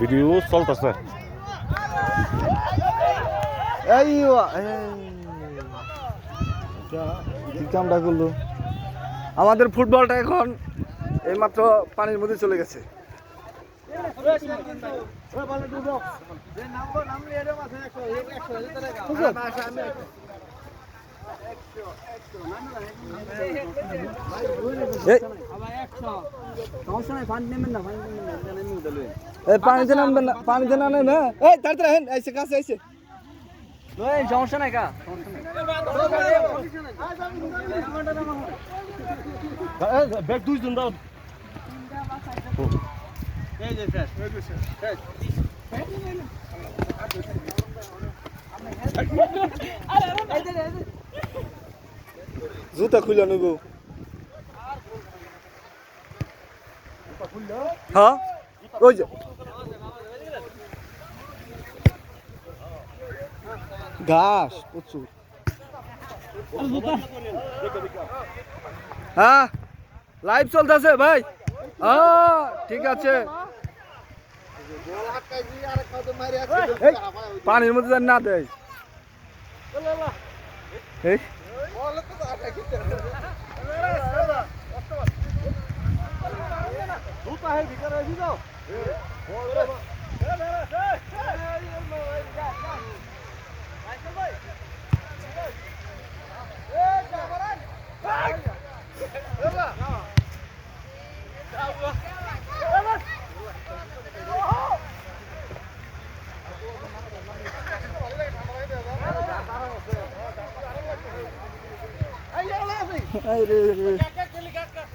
Video চলতেছে। এই। কামটা করল? আমাদের ফুটবলটা এখন এইমাত্র পানির মধ্যে চলে গেছে। এই, এই পানিতে নামবেন না পানিতে না। নেবে এই তাড়াতাড়ি হেন আইসে কাছে আইসে সমস্যা নাই কা। ব্যাগ দুইজন দাও। জুতা খুলে নেব। হ্যাঁ ওই যে। ঘাস প্রচুর। হ্যাঁ লাইভ চলতেছে ভাই। হ্যাঁ ঠিক আছে। পানির মধ্যে যেন না দেয়। এই। আরে রে।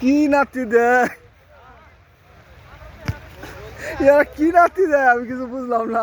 কি নাতি এরা কি নাতি দেয় আমি কিছু বুঝলাম না।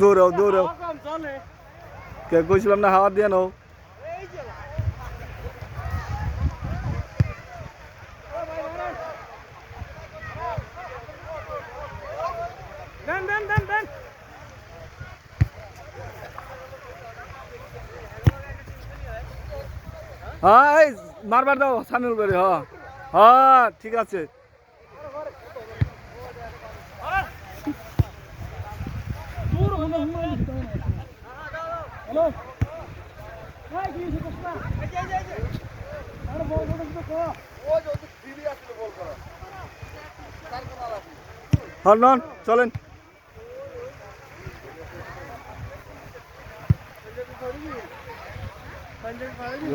দৌড়াও দৌড়াও। কে কইছিলাম না হাওয়া দিয়ে নাও। হ্যাঁ এই মারবার দাও সামিল করে হ্যাঁ। হ্যাঁ ঠিক আছে। হ্যাঁ নন চলেন।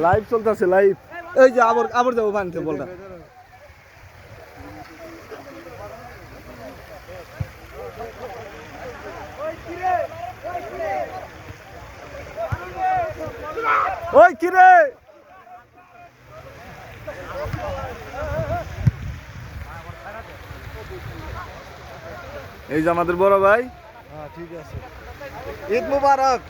লাইভ চলতেছে লাইভ এই যে আবার আবার যাব পানিতে বলটা। কিরে এই যে আমাদের বড় ভাই। হ্যাঁ ঠিক আছে। ঈদ মুবারক।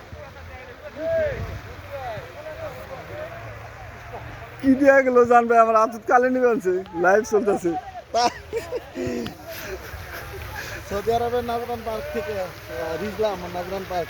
কি দিয়া গেল জানবে? আমার আতুত কালে নিবে আনছে। লাইভ চলতেছে। সৌদি আরবের নাজরান পার্ক থেকে রিজলাম নাজরান পার্ক।